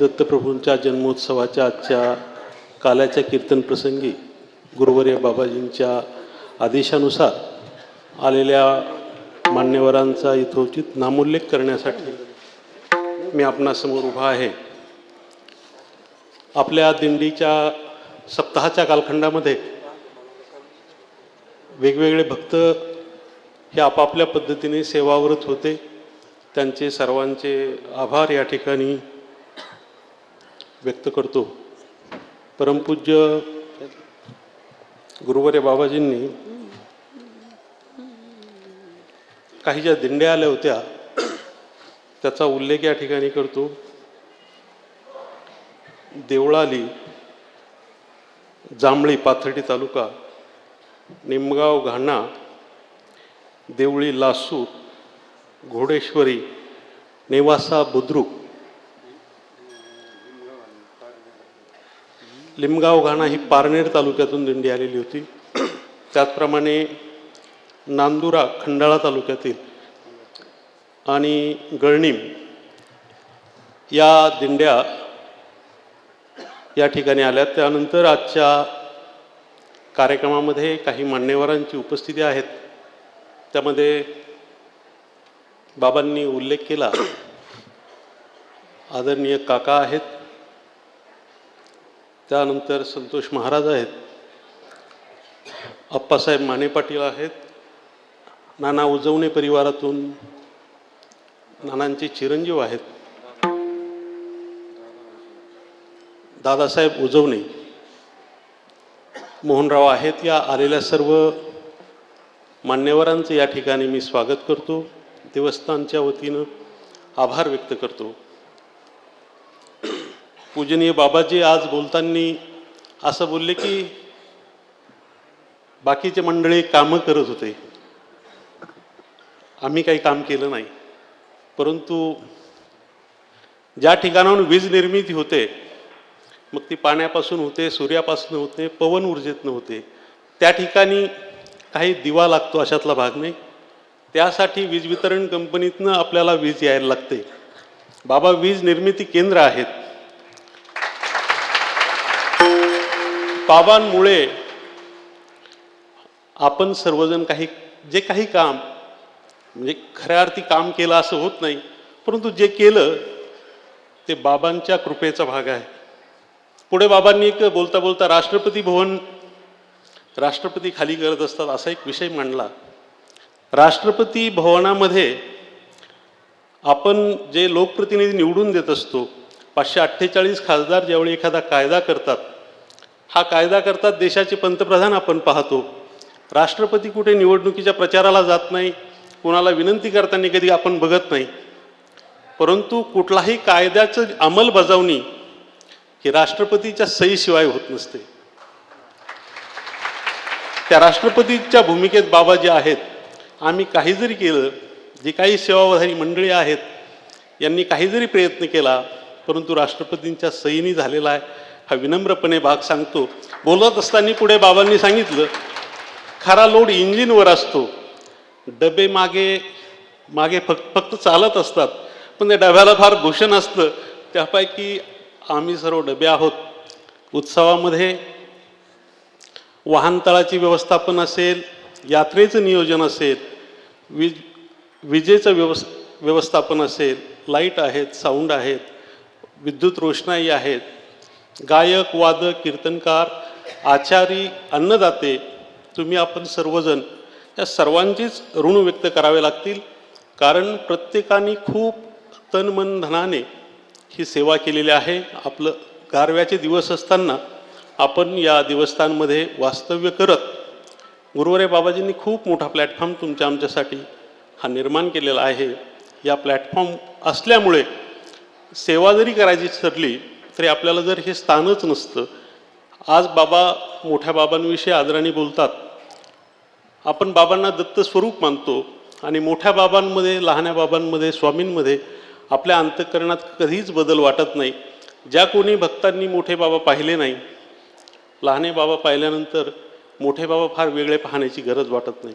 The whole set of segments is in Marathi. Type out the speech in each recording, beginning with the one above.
दत्तप्रभूंच्या जन्मोत्सवाच्या आजच्या काल्याच्या कीर्तन प्रसंगी गुरुवर्य बाबाजींच्या आदेशानुसार आलेल्या मान्यवरांचा यथोचित नामोल्लेख करण्यासाठी मी आपणासमोर उभा आहे. आपल्या दिंडीच्या सप्ताहाच्या कालखंडामध्ये वेगवेगळे भक्त हे आपापल्या पद्धतीने सेवाव्रत होते. त्यांचे सर्वांचे आभार या ठिकाणी व्यक्त करतो. परमपूज्य गुरुवर्य बाबाजींनी काही ज्या दिंड्या आल्या होत्या त्याचा उल्लेख या ठिकाणी करतो. देवळाली जांभळी पाथर्डी तालुका निमगाव घाणा देवळी लासूर घोडेश्वरी नेवासा बुद्रुक लिमगाव घाणा ही पारनेर तालुक्यातून दिंडी आलेली होती. त्याचप्रमाणे नांदुरा खंडाळा तालुक्यातील आणि गळणीम या दिंड्या या ठिकाणी आल्या त्यानंतर आजच्या कार्यक्रमामध्ये काही मान्यवरांची उपस्थिती आहेत. त्यामध्ये बाबांनी उल्लेख केला. आदरणीय काका आहेत. त्यानंतर संतोष महाराज आहेत. अप्पासाहेब माने पाटील आहेत. नाना उजवणे परिवारातून नानांचे चिरंजीव आहेत. दादासाहेब उजवणे मोहनराव आहेत या आलेल्या सर्व मान्यवरांचं या ठिकाणी मी स्वागत करतो. देवस्थानच्या वतीनं आभार व्यक्त करतो. पूजनीय बाबाजी आज बोलताना असं बोलले की बाकीचे मंडळी कामं करत होते. आम्ही काही काम केलं नाही. परंतु ज्या ठिकाणाहून वीज निर्मिती होते मग ती पाण्यापासून होते सूर्यापासून होते पवन ऊर्जेतनं होते त्या ठिकाणी काही दिवा लागतो अशातला भाग नाही. त्यासाठी वीज वितरण कंपनीतनं आपल्याला वीज यायला लागते. बाबा वीज निर्मिती केंद्र आहेत. बाबांमुळे आपण सर्वजण काही जे काही काम म्हणजे खऱ्या अर्थी काम केलं असं होत नाही परंतु जे केलं ते बाबांच्या कृपेचा भाग आहे. पुढे बाबांनी एक बोलता बोलता राष्ट्रपती भवन राष्ट्रपती खाली करत असतात असा एक विषय मांडला. राष्ट्रपती भवनामध्ये आपण जे लोकप्रतिनिधी निवडून देत असतो पाचशे अठ्ठेचाळीस खासदार ज्यावेळी एखादा कायदा करतात हा कायदा करतात देशाचे पंतप्रधान आपण पाहतो. राष्ट्रपती कुठे निवडणुकीच्या प्रचाराला जात नाही कोणाला विनंती करताना कधी आपण बघत नाही. परंतु कुठलाही कायद्याचं अंमलबजावणी ही राष्ट्रपतीच्या सहीशिवाय होत नसते. त्या राष्ट्रपतीच्या भूमिकेत बाबा जे आहेत. आम्ही काही जरी केलं जी काही सेवाधारी मंडळी आहेत यांनी काही जरी प्रयत्न केला परंतु राष्ट्रपतींच्या सहीनी झालेला आहे. हा विनम्रपणे भाग सांगतो. बोलत असताना पुढे बाबांनी सांगितलं खरा लोड इंजिनवर असतो. डबे मागे मागे फक्त फक्त चालत असतात. पण त्या डब्याला फार भूषण असतं. त्यापैकी आम्ही सर्व डबे आहोत. उत्सवामध्ये वाहनतळाची व्यवस्थापन असेल यात्रेचं नियोजन असेल वीज विजेचं व्यवस् व्यवस्थापन असेल लाइट आहेत साऊंड आहेत विद्युत रोषणाई आहेत गायक वादक कीर्तनकार आचारी अन्नदाते तुम्ही आपण सर्वजण या सर्वांचीच ऋण व्यक्त करावे लागतील. कारण प्रत्येकाने खूप तन मन धनाने ही सेवा केलेली आहे. आपलं गारव्याचे दिवस असताना आपण या दिवसांमध्ये वास्तव्य करत गुरुवारे बाबाजींनी खूप मोठा प्लॅटफॉर्म तुमच्या आमच्यासाठी हा निर्माण केलेला आहे. या प्लॅटफॉर्म असल्यामुळे सेवा जरी करायची ठरली तरी आपल्याला जर हे स्थानच नसतं आज बाबा मोठ्या बाबांविषयी आदराने बोलतात. आपण बाबांना दत्त स्वरूप मानतो आणि मोठ्या बाबांमध्ये लहान्या बाबांमध्ये स्वामींमध्ये आपल्या अंतःकरणात कधीच बदल वाटत नाही. ज्या कोणी भक्तांनी मोठे बाबा पाहिले नाही लहाने बाबा पाहिल्यानंतर मोठे बाबा फार वेगळे पाहण्याची गरज वाटत नाही.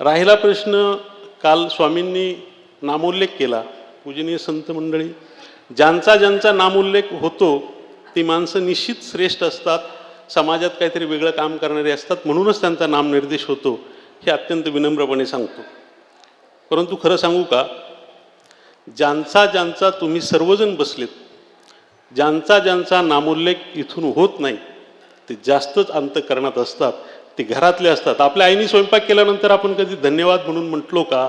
राहिला प्रश्न काल स्वामींनी नामोल्लेख केला पूजनीय संत मंडळी ज्यांचा ज्यांचा नामोल्लेख होतो ती माणसं निश्चित श्रेष्ठ असतात. समाजात काहीतरी वेगळं काम करणारे असतात. म्हणूनच त्यांचा नामनिर्देश होतो. हे अत्यंत विनम्रपणे सांगतो. परंतु खरं सांगू का? ज्यांचा ज्यांचा तुम्ही सर्वजण बसलेत ज्यांचा ज्यांचा नामोल्लेख इथून होत नाही ते जास्तच अंतकरणात असतात. ते घरातले असतात. आपल्या आईने स्वयंपाक केल्यानंतर आपण कधी धन्यवाद म्हणून म्हटलो का?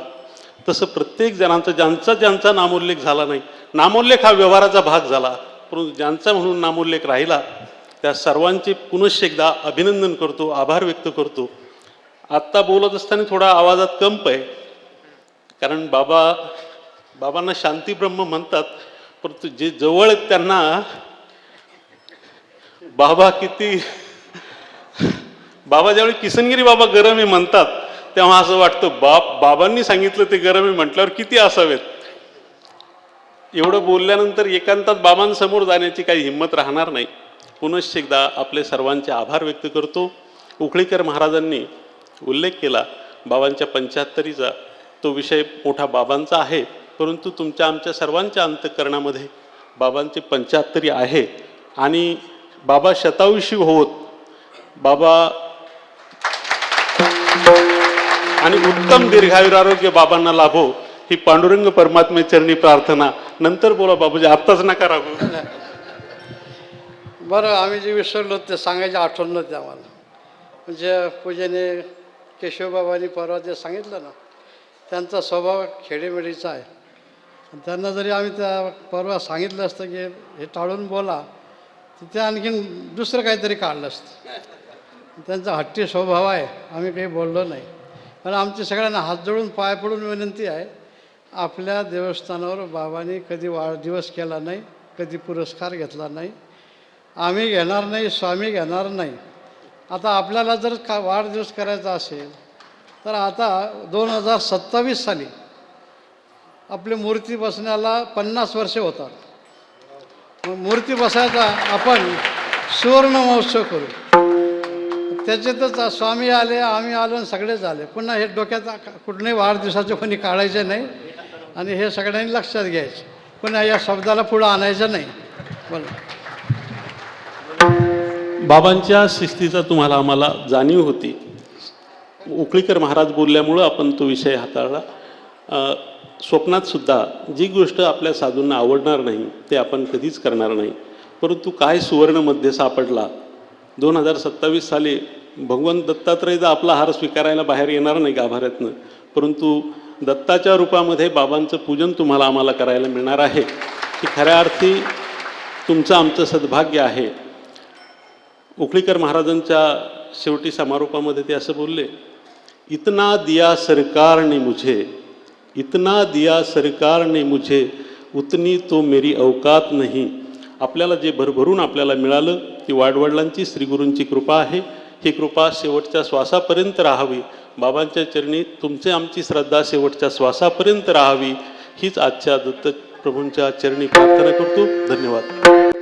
तसं प्रत्येक जणांचा ज्यांचा ज्यांचा नामोल्लेख झाला नाही नामोल्लेख हा व्यवहाराचा भाग झाला. परंतु ज्यांचा म्हणून नामोल्लेख राहिला त्या सर्वांचे पुनश्च एकदा अभिनंदन करतो आभार व्यक्त करतो. आत्ता बोलत असताना थोडा आवाजात कंप आहे. कारण बाबा बाबांना शांतीब्रह्म म्हणतात परंतु जे जवळ आहेत त्यांना बाबा किती बाबा ज्यावेळी किसनगिरी बाबा गरम हे म्हणतात तेव्हा असं वाटतं बाप बाबांनी सांगितलं ते गरम आहे म्हटल्यावर किती असावेत? एवढं बोलल्यानंतर एकांतात बाबांसमोर जाण्याची काही हिंमत राहणार नाही. पुनश्च एकदा आपले सर्वांचे आभार व्यक्त करतो. उखळीकर महाराजांनी उल्लेख केला बाबांच्या पंच्याहत्तरीचा तो विषय मोठा बाबांचा आहे परंतु तुमच्या आमच्या सर्वांच्या अंतकरणामध्ये बाबांचे पंच्याहत्तरी आहे आणि बाबा शतायुषी होत. बाबा आणि उत्तम दीर्घायुर आरोग्य बाबांना लाभो ही पांडुरंग परमात्मे चरणी प्रार्थना. नंतर बोला बाबूजी आत्ताच नका राहू बरं आम्ही जे विसरलो ते सांगायची आठवण नव्हती आम्हाला. म्हणजे पूजेने केशवबाबांनी परवा जे सांगितलं ना त्यांचा स्वभाव खेडेमेडीचा आहे. त्यांना जरी आम्ही त्या परवा सांगितलं असतं की हे टाळून बोला तर ते आणखीन दुसरं काहीतरी काढलं असतं. त्यांचा हट्टी स्वभाव आहे आम्ही काही बोललो नाही. पण आमची सगळ्यांना हात जोडून पाय पडून विनंती आहे. आपल्या देवस्थानावर बाबांनी कधी वाढदिवस केला नाही कधी पुरस्कार घेतला नाही. आम्ही घेणार नाही स्वामी घेणार नाही. आता आपल्याला जर का वाढदिवस करायचा असेल तर आता दोन हजार सत्तावीस साली आपली मूर्ती बसण्याला पन्नास वर्षे होतात. मग मूर्ती बसायचा आपण सुवर्ण महोत्सव करू. त्याच्यातच स्वामी आले आम्ही आलो आणि सगळेच आले पुन्हा हे डोक्यात कुठल्याही वाढदिवसाचं कोणी काढायचे नाही आणि हे सगळ्यांनी लक्षात घ्यायचं. पुन्हा या शब्दाला पुढं आणायचं नाही. बोला. बाबांच्या शिस्तीचा तुम्हाला आम्हाला जाणीव होती. उकळीकर महाराज बोलल्यामुळं आपण तो विषय हाताळला. स्वप्नात सुद्धा जी गोष्ट आपल्या साधूंना आवडणार नाही ते आपण कधीच करणार नाही. परंतु काय सुवर्णमध्ये सापडला दोन हजार सत्तावीस साली भगवान दत्तात्रयचा आपला हार स्वीकारायला बाहेर येणार नाही गाभाऱ्यातनं. परंतु दत्ताच्या रूपामध्ये बाबांचं पूजन तुम्हाला आम्हाला करायला मिळणार आहे. की खऱ्या अर्थी तुमचं आमचं सद्भाग्य आहे. उकळीकर महाराजांच्या शेवटी समारोपामध्ये ते असं बोलले इतना दिया सरकारने मुझे इतना दिया सरकारने मुझे उतनी तो मेरी अवकात नाही आपल्याला जे भरभरून आपल्याला मिळालं ती वाडवडिलांची श्रीगुरूंची कृपा आहे. ही कृपा शेवटच्या श्वासापर्यंत राहावी. बाबांच्या चरणी तुमचे आमची श्रद्धा शेवटच्या श्वासापर्यंत राहावी. हीच आजच्या दत्त प्रभूंच्या चरणी प्रार्थना करतो. धन्यवाद.